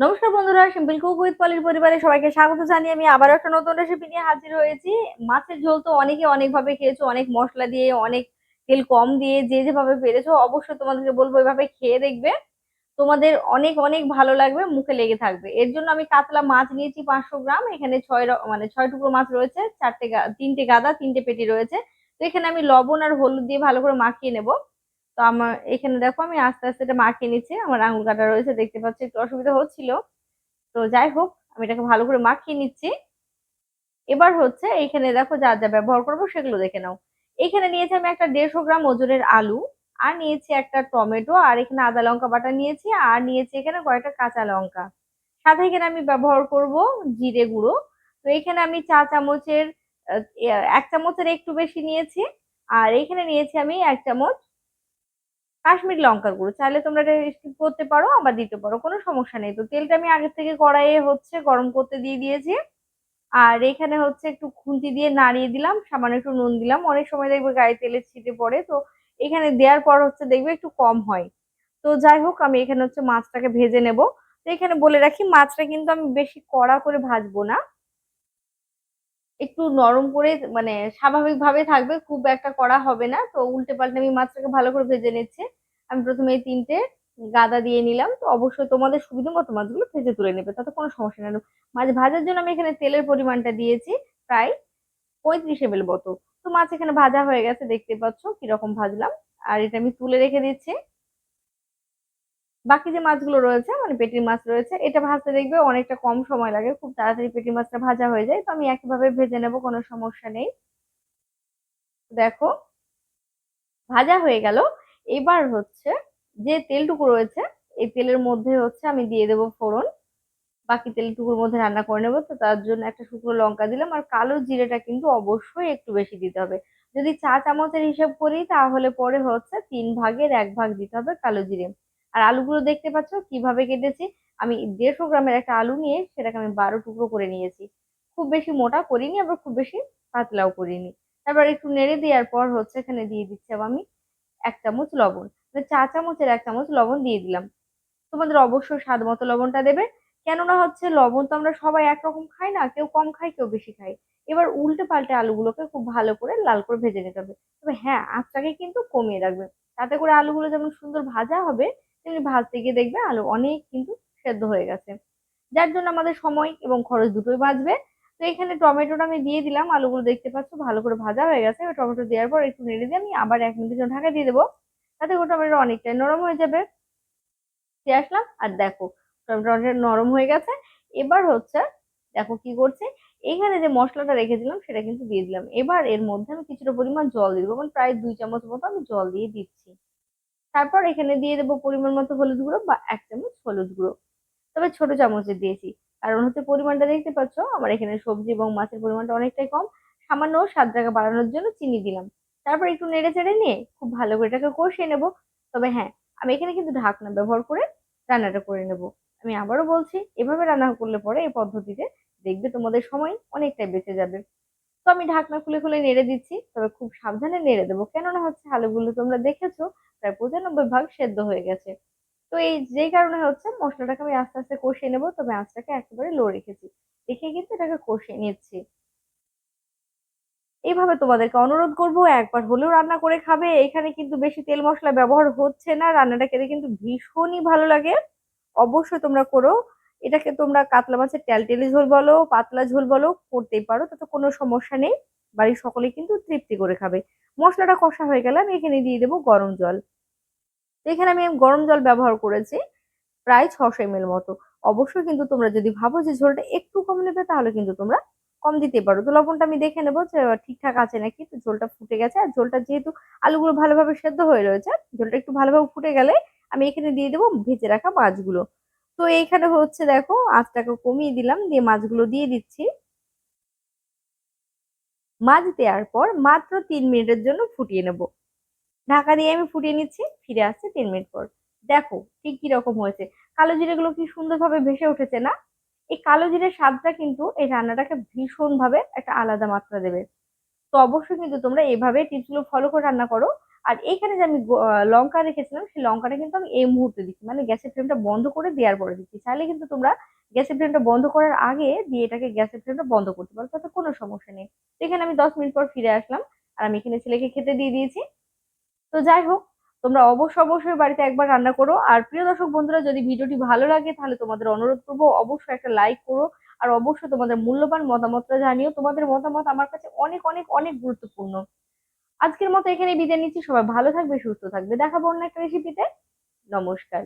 নমস্কার বন্ধুরা simple cook with পলির পরিবারে সবাইকে স্বাগত জানিয়ে আমি আবার একটা নতুন রেসিপি নিয়ে হাজির হয়েছি। মাছের ঝোল তো অনেকে অনেকভাবে খেয়েছো, অনেক মশলা দিয়ে, অনেক তেল কম দিয়ে, যে যেভাবে পেরেছ অবশ্যই তোমাদেরকে বলব এভাবে খেয়ে দেখবে। তোমাদের অনেক অনেক ভালো লাগবে, মুখে লেগে থাকবে। এর জন্য আমি কাতলা মাছ নিয়েছি পাঁচশো গ্রাম, এখানে ছয় মানে ছয় টুকরো মাছ রয়েছে, চারটে তিনটে গাদা, তিনটে পেটি রয়েছে। তো এখানে আমি লবণ আর হলুদ দিয়ে ভালো করে মাখিয়ে নেব। তো আমার এখানে দেখো আমি আস্তে আস্তে এটা মাখিয়ে নিচ্ছি। আমার আঙুল কাটা রয়েছে, দেখতে পাচ্ছি একটু অসুবিধা হচ্ছিল। তো যাই হোক, আমি এটাকে ভালো করে মাখিয়ে নিচ্ছি। এবার হচ্ছে এইখানে দেখো যা যা ব্যবহার করব সেগুলো দেখে নাও। এখানে নিয়েছি আমি একটা দেড়শো গ্রাম ওজনের আলু, আর নিয়েছি একটা টমেটো, আর এখানে আদা লঙ্কা বাটা নিয়েছি, আর নিয়েছি এখানে কয়েকটা কাঁচা লঙ্কা। সাথে এখানে আমি ব্যবহার করব জিরে গুঁড়ো। তো এখানে আমি চা চামচের এক চামচের একটু বেশি নিয়েছি, আর এখানে নিয়েছি আমি এক চামচ কাশ্মীরি লঙ্কার গুঁড়ো। চাইলে তোমরা এটা স্কিপ করতে পারো, আবার দিতে পারো, কোনো সমস্যা নেই। তো তেলটা আমি আগে থেকে কড়াইয়ে হচ্ছে গরম করতে দিয়ে দিয়েছি। আর এখানে হচ্ছে একটু খুন্তি দিয়ে নাড়িয়ে দিলাম, সামান্য একটু নুন দিলাম। অনেক সময় দেখবে গায়ে তেলের ছিটে পড়ে, তো এখানে দেওয়ার পর হচ্ছে দেখবে একটু কম হয়। তো যাই হোক, আমি এখানে হচ্ছে মাছটাকে ভেজে নেব। তো এখানে বলে রাখি, মাছটা কিন্তু আমি বেশি কড়া করে ভাজবো না। একটু নরম করে মানে স্বাভাবিক ভাবে থাকবে, খুব একটা করা হবে না। তো উল্টে পাল্টে আমি মাছটাকে ভালো করে ভেজে নিচ্ছি। আমি প্রথমে এই তিনটে গাদা দিয়ে নিলাম। তো অবশ্যই তোমাদের সুবিধা মতো মাছগুলো ভেজে তুলে নেবে, তাতে কোনো সমস্যা নেই। মাছ ভাজার জন্য আমি এখানে তেলের পরিমাণটা দিয়েছি, প্রায় পঁয়ত্রিশ এমএল মতো। তো মাছ এখানে ভাজা হয়ে গেছে, দেখতে পাচ্ছ কীরকম ভাজলাম। আর এটা আমি তুলে রেখে দিচ্ছি। বাকি যে মাছগুলো রয়েছে মানে পেটির মাছ রয়েছে, এটা ভাজতে দেখবে অনেকটা কম সময় লাগে। খুব তাড়াতাড়ি পেটির মাছটা ভাজা হয়ে যায়, তো আমি একইভাবে ভেজে নেব, কোনো সমস্যা নেই। দেখো, ভাজা হয়ে গেল। এবার হচ্ছে যে তেলটুকু রয়েছে, এই তেলের মধ্যে হচ্ছে আমি দিয়ে দেবো ফোড়ন। বাকি তেলটুকুর মধ্যে রান্না করে নেব, তো তার জন্য একটা শুকনো লঙ্কা দিলাম। আর কালো জিরেটা কিন্তু অবশ্যই একটু বেশি দিতে হবে। যদি চা চামচের হিসাব করি, তাহলে পরে হচ্ছে তিন ভাগের এক ভাগ দিতে হবে কালো জিরে। আর আলুগুলো দেখতে পাচ্ছ? কীভাবে কেটেছি? আমি দেড়শো গ্রামের একটা আলু নিয়ে সেটাকে আমি বারো টুকরো করে নিয়েছি। খুব বেশি মোটা করিনি, আবার খুব বেশি পাতলাও করিনি। তারপর একটু নেড়ে দেওয়ার পর হচ্ছে এখানে দিয়ে দিচ্ছি আমি এক চামচ লবণ। মানে চা চামচের এক চামচ লবণ দিয়ে দিলাম। তোমাদের অবশ্যই স্বাদ মতো লবণটা দেবে। কেননা হচ্ছে লবণ তো আমরা সবাই একরকম খাই না, কেউ কম খায়, কেউ বেশি খায়। এবার উল্টে পাল্টে আলুগুলোকে খুব ভালো করে লাল করে ভেজে নিতে হবে। তবে হ্যাঁ আঁচটাকে কিন্তু কমিয়ে রাখবে। তাতে করে আলুগুলো যেমন সুন্দর ভাজা হবে তেমনি ভাজতে গিয়ে দেখবে আলু অনেক কিন্তু সেদ্ধ হয়ে গেছে। যার জন্য আমাদের সময় এবং খরচ দুটোই বাঁচবে। তো এখানে টমেটোটা আমি দিয়ে দিলাম। আলুগুলো দেখতে পাচ্ছ ভালো করে ভাজা হয়ে গেছে। টমেটো দেওয়ার পর একটু নেড়ে দিয়ে আমি আবার এক মিনিটের জন্য ঢাকা দিয়ে দেবো। তাতে করে টমেটো অনেকটাই নরম হয়ে যাবে। দিয়ে আসলাম। আর দেখো টমেটো অনেকটা নরম হয়ে গেছে। এবার হচ্ছে, দেখো কি করছে? এখানে যে মশলাটা রেখেছিলাম সেটা কিন্তু দিয়ে দিলাম। এবার এর মধ্যে আমি কিছুটা পরিমাণ জল দিয়ে দেবো। মানে প্রায় দুই চামচ মতো আমি জল দিয়ে দিচ্ছি। তারপর এখানে দিয়ে দেবো পরিমাণ মতো হলুদ গুঁড়ো বা এক চামচ হলুদ গুঁড়ো। তবে ছোট চামচে দিয়েছি, কারণ হচ্ছে পরিমাণটা দেখতে পাচ্ছ, আমার এখানে সবজি এবং মাছের পরিমাণটা অনেকটাই কম। সামান্য স্বাদটাকে বাড়ানোর জন্য চিনি দিলাম। তারপর একটু নেড়ে চেড়ে নিয়ে খুব ভালো করে এটাকে কষিয়ে নেব। তবে হ্যাঁ আমি এখানে কিন্তু ঢাকনা ব্যবহার করে রান্নাটা করে নেব। আমি আবারও বলছি, এভাবে রান্না করলে পরে এই পদ্ধতিতে দেখবে তোমাদের সময় অনেকটাই বেঁচে যাবে। তো আমি ঢাকনা খুলে খুলে নেড়ে দিচ্ছি, তবে খুব সাবধানে নেড়ে দেবো। কেননা হচ্ছে আলুগুলো তোমরা দেখেছ, প্রায় পঁচানব্বই ভাগ সেদ্ধ হয়ে গেছে। তো এই যেই কারণে হচ্ছে মশলাটাকে আমি আস্তে আস্তে কষিয়ে নেব, তবে আঁচটাকে একেবারে লো রেখেছি। রেখে কিন্তু এটাকে কষিয়ে নিচ্ছি। এইভাবে তোমাদেরকে অনুরোধ করব, একবার হলেও রান্না করে খাবে। এখানে কিন্তু বেশি তেল মশলা ব্যবহার হচ্ছে না, রান্নাটা খেতে কিন্তু ভীষণই ভালো লাগে। অবশ্যই তোমরা করো। এটাকে তোমরা কাতলা মাছের টেলটেলি ঝোল বলো, পাতলা ঝোল বলো, করতেই পারো, তাতে কোনো সমস্যা নেই। বাড়ির সকলে কিন্তু তৃপ্তি করে খাবে। মশলাটা কষা হয়ে গেলে আমি এখানে দিয়ে দেবো গরম জল। এখানে আমি গরম জল ব্যবহার করেছি প্রায় ছশো এম মতো। অবশ্যই কিন্তু তোমরা যদি ভাবো যে ঝোলটা একটু কম নেবে, তাহলে কিন্তু তোমরা কম দিতে পারো। তো লবণটা আমি দেখে নেব যে ঠিকঠাক আছে নাকি। তো ঝোলটা ফুটে গেছে। আর ঝোলটা যেহেতু আলুগুলো ভালোভাবে সেদ্ধ হয়ে রয়েছে, ঝোলটা একটু ভালোভাবে ফুটে গেলে আমি এখানে দিয়ে দেবো ভেজে রাখা মাছগুলো। তো এইখানে হচ্ছে দেখো আঁচটাকে কমিয়ে দিলাম, দিয়ে মাছগুলো দিয়ে দিচ্ছি। মাছ দেওয়ার পর মাত্র তিন মিনিটের জন্য ফুটিয়ে নেব। ঢাকা দিয়ে আমি ফুটিয়ে নিচ্ছি, ফিরে আসছি তিন মিনিট পর। দেখো ঠিক কীরকম হয়েছে। কালো জিরেগুলো কি সুন্দরভাবে ভেসে উঠেছে না? এই কালো জিরের স্বাদটা কিন্তু এই রান্নাটাকে ভীষণভাবে একটা আলাদা মাত্রা দেবে। তো অবশ্যই কিন্তু তোমরা এভাবে টিপসগুলো ফলো করে রান্না করো। আর এইখানে যে আমি লঙ্কা রেখেছিলাম, সেই লঙ্কাটা কিন্তু আমি এই মুহূর্তে দিচ্ছি। মানে গ্যাসের ফ্লেমটা বন্ধ করে দেওয়ার পরে দিচ্ছি। চাইলে কিন্তু তোমরা গ্যাসের ফ্লেমটা বন্ধ করার আগে দিয়ে এটাকে গ্যাসের ফ্লেমটা বন্ধ করতে পারো, তাতে কোনো সমস্যা নেই। তো এখানে আমি দশ মিনিট পর ফিরে আসলাম আর আমি এখানে ছেলেকে খেতে দিয়ে দিয়েছি। তো যাই হোক, তোমরা অবশ্যই অবশ্যই বাড়িতে একবার রান্না করো। আর প্রিয় দর্শক বন্ধুরা, যদি ভিডিওটি ভালো লাগে, তাহলে তোমাদের অনুরোধ করব অবশ্যই একটা লাইক করো। আর অবশ্যই তোমাদের মূল্যবান মতামতটা জানিও। তোমাদের মতামত আমার কাছে অনেক অনেক অনেক গুরুত্বপূর্ণ। আজকের মতো এখানে বিদায় নিচ্ছি। সবাই ভালো থাকবে, সুস্থ থাকবে। দেখাবো অন্য একটা রেসিপিতে নমস্কার।